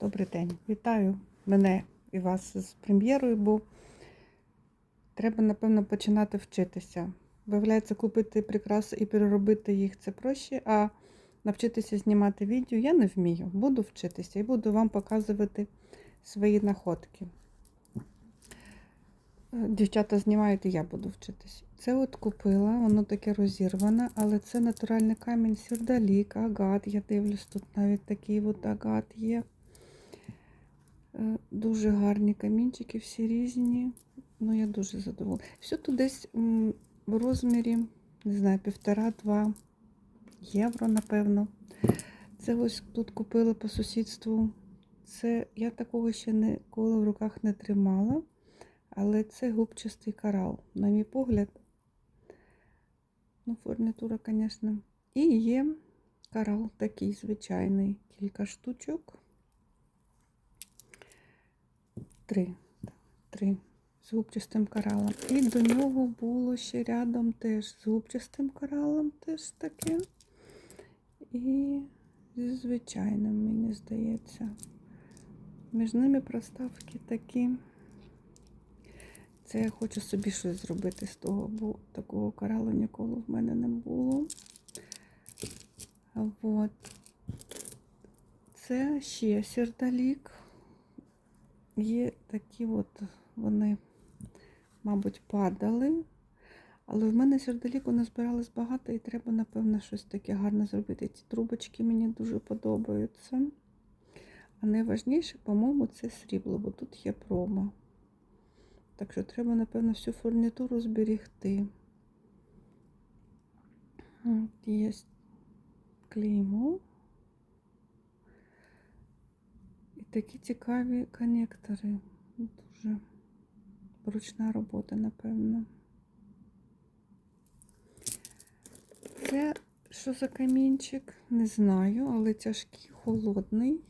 Добрий день. Вітаю мене і вас з прем'єрою, бо треба, напевно, починати вчитися. Виявляється, купити прикраси і переробити їх це проще, а навчитися знімати відео я не вмію. Буду вчитися і буду вам показувати свої находки. Е, Дівчата знімають, і я буду вчитись. Це от купила, воно таке розірване, але це натуральний камінь сірдалік, агат. Я дивлюсь, тут навіть такий от агат є. Дуже гарні камінчики, всі різні. Ну, я дуже задоволена. Все тут десь в розмірі, не знаю, півтора-два євро, напевно. Це ось тут купила по сусідству. Це я такого ще ніколи в руках не тримала. Але це губчастий корал. На мій погляд, ну, фурнітура, звісно. І є корал такий звичайний. Кілька штучок. Три. Три. З губчастим коралом. І до нього було ще рядом теж з губчастим коралом, теж таке. І зі звичайним, мені здається. Між ними проставки такі. Це я хочу собі щось зробити з того, бо такого коралу ніколи в мене не було. От. Це ще сердалік. Є такі от, вони, мабуть, падали. Але в мене сердаліку назбиралось багато і треба, напевно, щось таке гарне зробити. Ці трубочки мені дуже подобаються. А найважніше, по-моєму, це срібло, бо тут є промо. Так що треба, напевно, всю фурнітуру зберігти. От Є клеймо. І такі цікаві коннектори. Дуже ручна робота, напевно. Це що за камінчик? Не знаю, але тяжкий, холодний.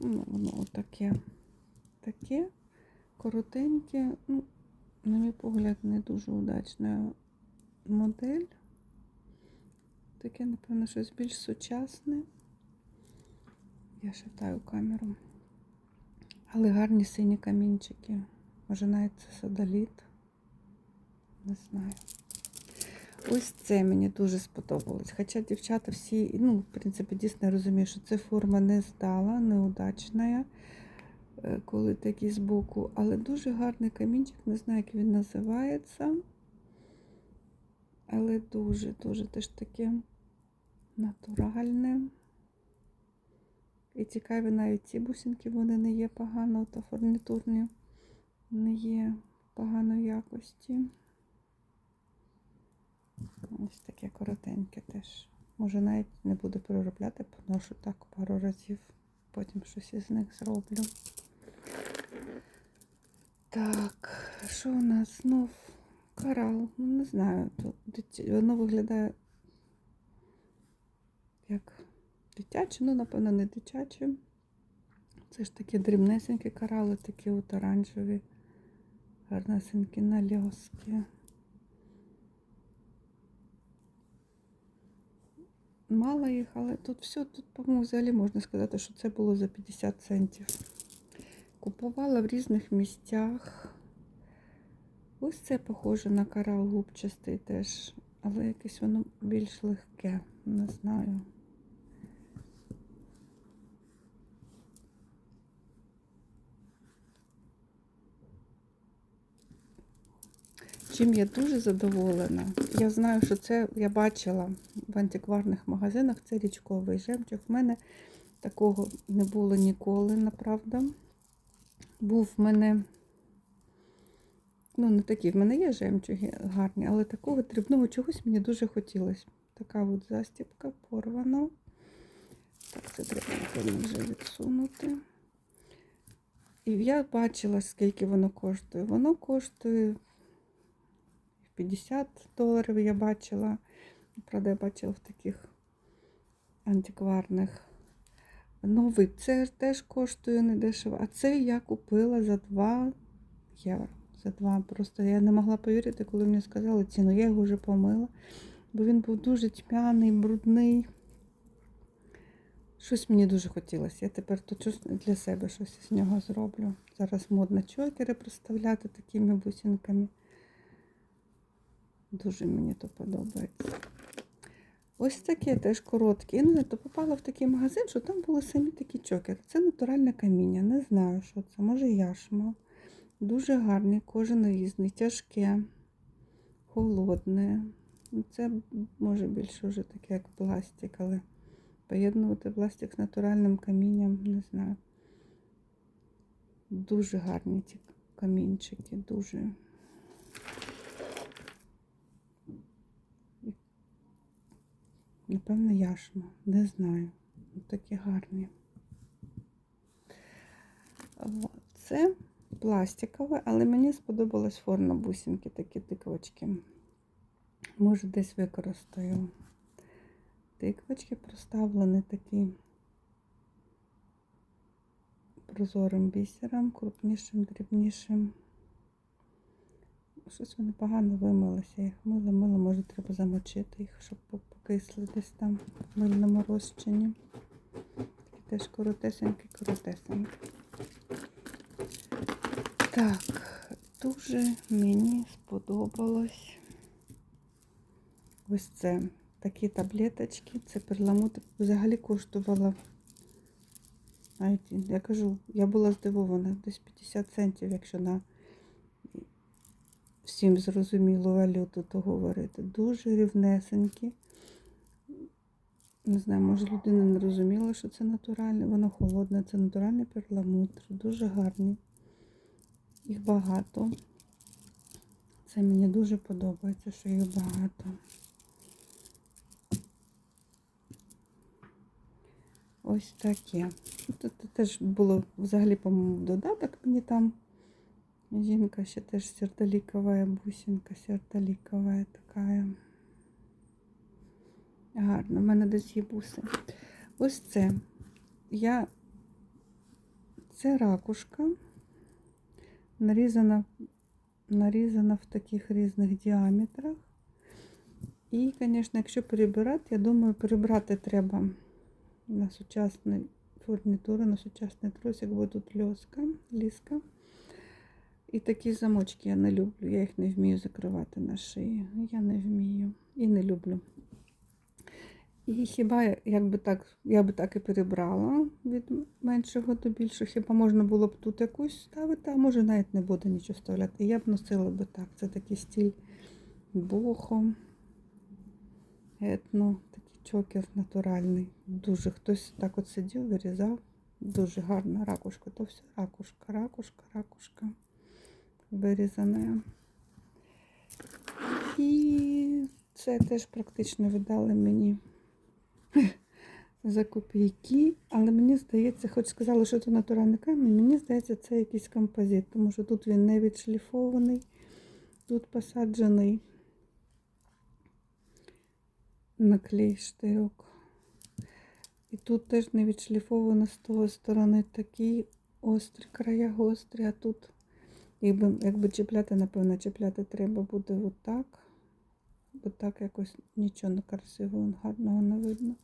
Ну, воно отаке. Таке коротеньке, ну, на мій погляд, не дуже удачна модель. Таке, напевно, щось більш сучасне. Я шатаю камеру. Але гарні сині камінчики. Може навіть це садоліт. Не знаю. Ось це мені дуже сподобалось. Хоча дівчата всі, ну, в принципі, дійсно розумію, що це форма не здала, неудачна, е, коли такі збоку. Але дуже гарний камінчик, не знаю, як він називається. Але дуже-дуже теж таке натуральне. І цікаві навіть ці бусинки, вони не є погано, та фурнітурні, не є поганої якості. Ось таке коротеньке теж. Може навіть не буду переробляти, поношу так пару разів, потім щось із них зроблю. Так, що у нас знов? Корал. Ну, не знаю. Тут воно виглядає як дитяче, ну, напевно, не дитяче. Це ж такі дрібнесенькі корали, такі от оранжеві, гарнесенькі нальоски. Мало їх, але тут все, тут, по-моєму, взагалі можна сказати, що це було за 50 центів. Купувала в різних місцях. Ось це похоже на корал губчастий теж, але якесь воно більш легке, не знаю. Чим я дуже задоволена. Я знаю, що це я бачила в антикварних магазинах, це річковий жемчуг. В мене такого не було ніколи, направда. Був в мене, ну, не такі, в мене є жемчуги гарні, але такого дрібного чогось мені дуже хотілося. Така от застіпка порвана. Так, це треба напевно, вже відсунути. І я бачила, скільки воно коштує. Воно коштує 50 доларів я бачила. Правда, я бачила в таких антикварних. Новий це теж коштує недешево. А це я купила за 2 євро. За 2. Просто я не могла повірити, коли мені сказали ціну. Я його вже помила, бо він був дуже тьмяний, брудний. Щось мені дуже хотілося. Я тепер точно для себе щось з нього зроблю. Зараз модно чокери проставляти такими бусинками. Дуже мені то подобається. Ось таке теж не знаю, то попала в такий магазин, що там були самі такі чокери. Це натуральне каміння. Не знаю, що це. Може яшма. Дуже гарний, кожен різний, тяжке, холодне. Це може більше вже таке, як пластик, але поєднувати пластик з натуральним камінням, не знаю. Дуже гарні ці камінчики, дуже. Напевно, яшма, не знаю. Ну, Такі гарні. Це пластикове, але мені сподобалась форма бусинки, такі тиквочки. Може, десь використаю. Тиквочки проставлені такі прозорим бісером, крупнішим, дрібнішим. Щось вони погано вимилися. Їх мила, мила, може треба замочити їх, щоб по- покисли десь там в мильному розчині. Такі теж коротесенькі, коротесенькі. Так, дуже мені сподобалось ось це. Такі таблеточки. Це перламутр взагалі коштувала. Я кажу, я була здивована, десь 50 центів, якщо на всім зрозумілу валюту то говорити. Дуже рівнесенькі. Не знаю, може людина не розуміла, що це натуральне, воно холодне, це натуральний перламутр, дуже гарні. Їх багато. Це мені дуже подобається, що їх багато. Ось таке. Тут теж було взагалі, по-моєму, додаток мені там. Жінка ще теж сердоліковая бусинка, сердоліковая така. Гарно, в мене десь є буси. Ось це. Я... Це ракушка, нарізана, нарізана в таких різних діаметрах. І, звісно, якщо перебирати, я думаю, перебрати треба на сучасний фурнітуру, на сучасний тросик, бо тут льоска, ліска. І такі замочки я не люблю. Я їх не вмію закривати на шиї. Я не вмію і не люблю. І хіба якби так, я би так і перебрала від меншого до більшого. Хіба можна було б тут якусь ставити, а може навіть не буде нічого вставляти. І я б носила би так. Це такий стіль бохо, етно, такий чокер натуральний. Дуже хтось так от сидів, вирізав. Дуже гарна ракушка. То все ракушка, ракушка, ракушка вирізана. І це теж практично видали мені за копійки, але мені здається, хоч сказали, що це натуральний камінь, мені здається, це якийсь композит, тому що тут він не відшліфований, тут посаджений наклей штирок. І тут теж не відшліфовано з того сторони такі острі, края гострі, а тут, якби, якби чіпляти, напевно, чіпляти треба буде отак. Бо так якось нічого не красивого, гарного не видно.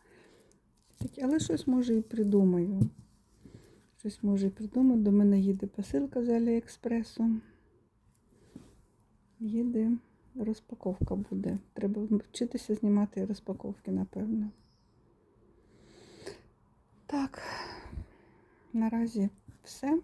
Але щось може і придумаю. Щось може і придумаю. До мене їде посилка з Аліекспресу. Їде розпаковка буде. Треба вчитися знімати розпаковки, напевно. Так, наразі все.